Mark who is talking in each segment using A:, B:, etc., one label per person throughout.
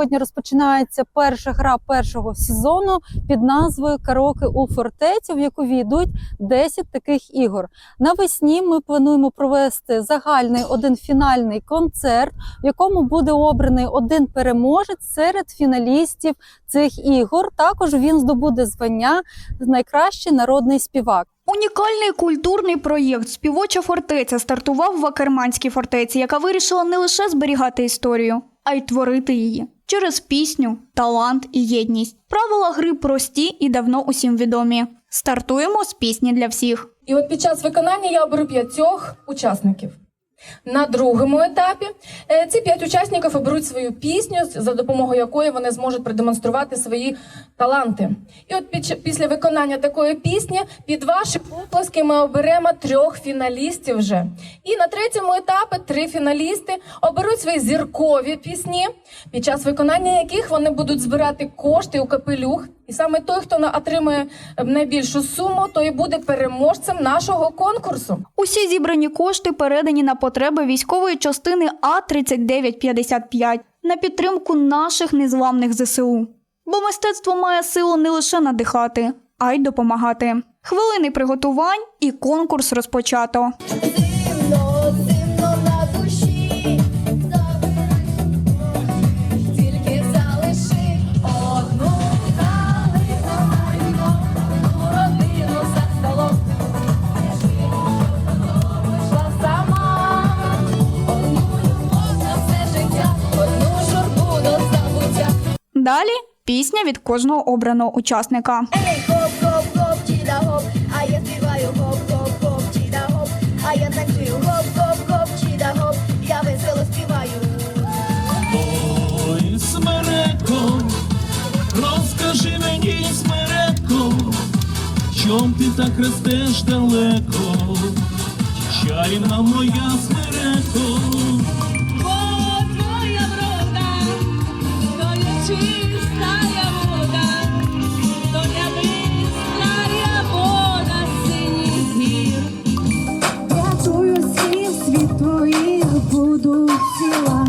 A: Сьогодні розпочинається перша гра першого сезону під назвою Караоке у фортеці, в яку війдуть 10 таких ігор. Навесні ми плануємо провести загальний один фінальний концерт, в якому буде обраний один переможець серед фіналістів цих ігор. Також він здобуде звання найкращий народний співак.
B: Унікальний культурний проєкт Співоча фортеця стартував в Акерманській фортеці, яка вирішила не лише зберігати історію, а й творити її через пісню, талант і єдність. Правила гри прості і давно усім відомі. Стартуємо з пісні для всіх.
C: І от під час виконання я оберу п'ятьох учасників. На другому етапі е, ці п'ять учасників оберуть свою пісню, за допомогою якої вони зможуть продемонструвати свої таланти. І от під, після виконання такої пісні під ваші оплески ми оберемо трьох фіналістів вже. І на третьому етапі три фіналісти оберуть свої зіркові пісні, під час виконання яких вони будуть збирати кошти у капелюх. І саме той, хто отримує е, найбільшу суму, той буде переможцем нашого конкурсу.
B: Усі зібрані кошти передані на потреби військової частини А 3955 на підтримку наших незламних ЗСУ. Бо мистецтво має силу не лише надихати, а й допомагати. Хвилини приготувань і конкурс розпочато. Далі пісня від кожного обраного учасника.
D: Ей, хоп, хоп, хоп, чіда хоп, а я співаю хоп, хоп, хоп, чіда хоп, а я танцюю хоп, хоп, хоп, чіда хоп, я весело співаю.
E: Ой, смереко, розкажи мені, смереко, чом ти так ростеш далеко, чарівна моя смереко.
F: Чистая вода, то не бистрая вода синіх.
G: Я чую слів світ твоїх буду ціла,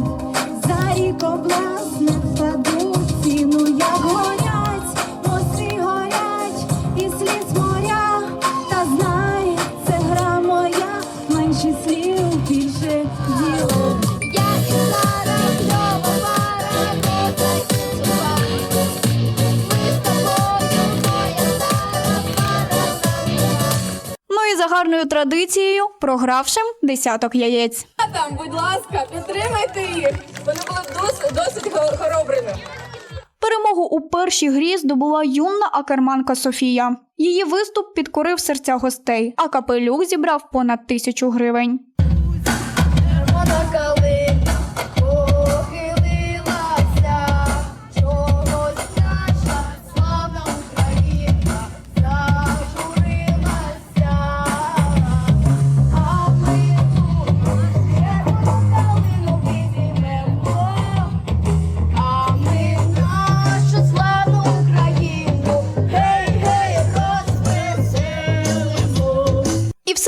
G: за рік обласне впаду ціну, як горять, мости горять, і слід моря, та знай, це гра моя, менше слів,
B: гарною традицією, програвшим десяток яєць.
C: Там, будь ласка, підтримайте їх. Вони були досить, досить хо- хоробрими.
B: Перемогу у першій грі здобула юна акерманка Софія. Її виступ підкорив серця гостей, а капелюк зібрав понад тисячу гривень.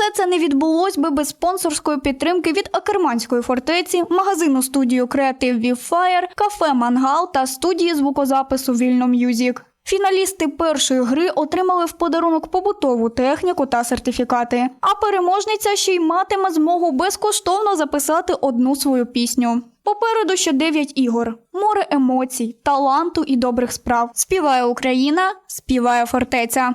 B: Все це не відбулось би без спонсорської підтримки від Акерманської фортеці, магазину студію Креатив Вівфаєр, кафе Мангал та студії звукозапису Вільно М'юзік. Фіналісти першої гри отримали в подарунок побутову техніку та сертифікати. А переможниця ще й матиме змогу безкоштовно записати одну свою пісню. Попереду ще 9 ігор, море емоцій, таланту і добрих справ. Співає Україна, співає фортеця.